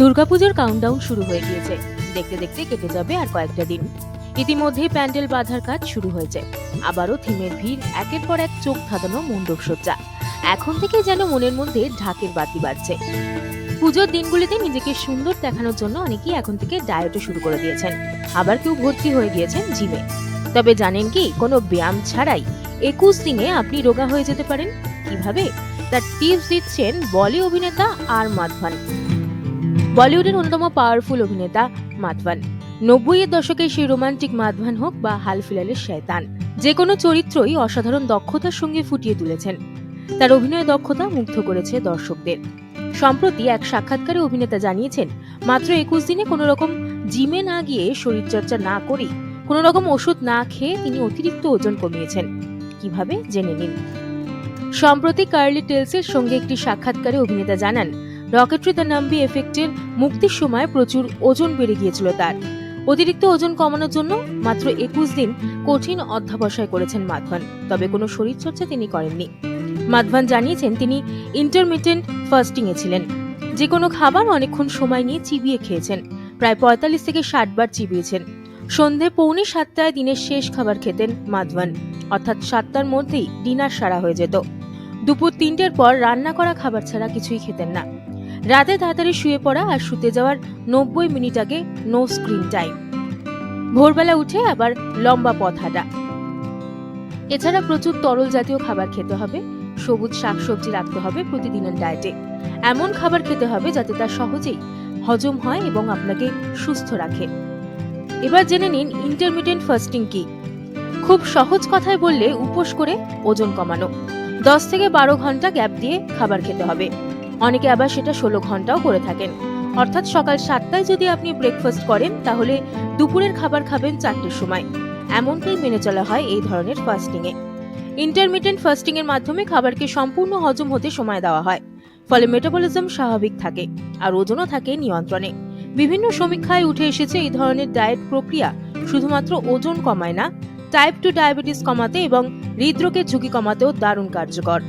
দুর্গাপুজোর কাউন্টডাউন শুরু হয়ে গিয়েছে। দেখতে দেখতে কেটে যাবে আর কয়েকটা দিন। ইতিমধ্যে প্যান্ডেল বাঁধার কাজ শুরু হয়েছে। আবারও থিমের ভিড়, একের পর এক চোখ ধাঁধানো মণ্ডপ সজ্জা। এখন থেকে যেন মনের মধ্যে ঢাকের বাতি বাড়ছে পুজোর দিনগুলিতে নিজেকে সুন্দর দেখানোর জন্য অনেকেই এখন থেকে ডায়েটও শুরু করে দিয়েছেন। আবার কেউ ভর্তি হয়ে গিয়েছেন জিমে। তবে জানেন কি, কোনো ব্যায়াম ছাড়াই একুশ দিনে আপনি রোগা হয়ে যেতে পারেন। কীভাবে? তার টিপস দিচ্ছেন বলি অভিনেতা আর মাধবান। বলিউডের অন্যতম পাওয়ারফুল অভিনেতা মাধবান। নব্বই এর দশকে সেই রোমান্টিক মাধবান হোক বা হাল ফিলালের শয়তান, যে কোনো চরিত্রই অসাধারণ দক্ষতার সঙ্গে ফুটিয়ে তুলেছেন। তার অভিনয় দক্ষতা মুগ্ধ করেছে দর্শকদের। সম্প্রতি এক সাক্ষাৎকারে অভিনেতা জানিয়েছেন, মাত্র একুশ দিনে কোনো রকম জিমে না গিয়ে শরীরচর্চা না করেই কোনো রকম ওষুধ না খেয়ে তিনি অতিরিক্ত ওজন কমিয়েছেন। কীভাবে? জেনে নিন। সম্প্রতি কার্লি টেলসের সঙ্গে একটি সাক্ষাৎকারে অভিনেতা জানান রকেটরি দ্য নাম্বি এফেক্টের মুক্তির সময় প্রচুর ওজন বেড়ে গিয়েছিল তার। অতিরিক্ত ওজন কমানোর জন্য মাত্র একুশ দিন কঠিন অধ্যাবসায় করেছেন মাধবান, তবে কোনো শরীরচর্চা তিনি করেননি। মাধবান জানিয়েছেন, তিনি ইন্টারমিটেন্ট ফাস্টিং এ ছিলেন। যে কোনো খাবার অনেকক্ষণ সময় নিয়ে চিবিয়ে খেয়েছেন। প্রায় পঁয়তাল্লিশ থেকে ষাট বার চিবিয়েছেন। সন্ধে পৌনে সাতটায় দিনের শেষ খাবার খেতেন মাধবান, অর্থাৎ সাতটার মধ্যেই ডিনার সারা হয়ে যেত। দুপুর তিনটের পর রান্না করা খাবার ছাড়া কিছুই খেতেন না। রাতে তাড়াতাড়ি শুয়ে পড়া আর শুতে যাওয়ার নব্বই মিনিট আগে নো স্ক্রিন টাইম ভোরবেলা উঠে আবার লম্বা পথ হাঁটা। এছাড়া প্রচুর তরল জাতীয় খাবার খেতে হবে, সবুজ শাকসবজি রাখতে হবে প্রতিদিনের ডায়েটে এমন খাবার খেতে হবে যাতে তা সহজেই হজম হয় এবং আপনাকে সুস্থ রাখে। এবার জেনে নিন ইন্টারমিডিয়েন্ট ফাস্টিং কি। খুব সহজ কথায় বললে উপোস করে ওজন কমানো। দশ থেকে বারো ঘণ্টা গ্যাপ দিয়ে খাবার খেতে হবে। অনেকে আবার সেটা ষোলো ঘন্টাও করে থাকেন। অর্থাৎ সকাল সাতটায় যদি আপনি ব্রেকফাস্ট করেন, তাহলে দুপুরের খাবার খাবেন চারটের সময়। এমনটাই মেনে চলা হয় এই ধরনের ফাস্টিং এ। ইন্টারমিডিয়েন্ট এর মাধ্যমে খাবারকে সম্পূর্ণ হজম হতে সময় দেওয়া হয়। ফলে মেটাবলিজম স্বাভাবিক থাকে আর ওজনও থাকে নিয়ন্ত্রণে। বিভিন্ন সমীক্ষায় উঠে এসেছে এই ধরনের ডায়েট প্রক্রিয়া শুধুমাত্র ওজন কমায় না টাইপ টু ডায়াবেটিস কমাতে এবং হৃদরোগের ঝুঁকি কমাতেও দারুণ কার্যকর।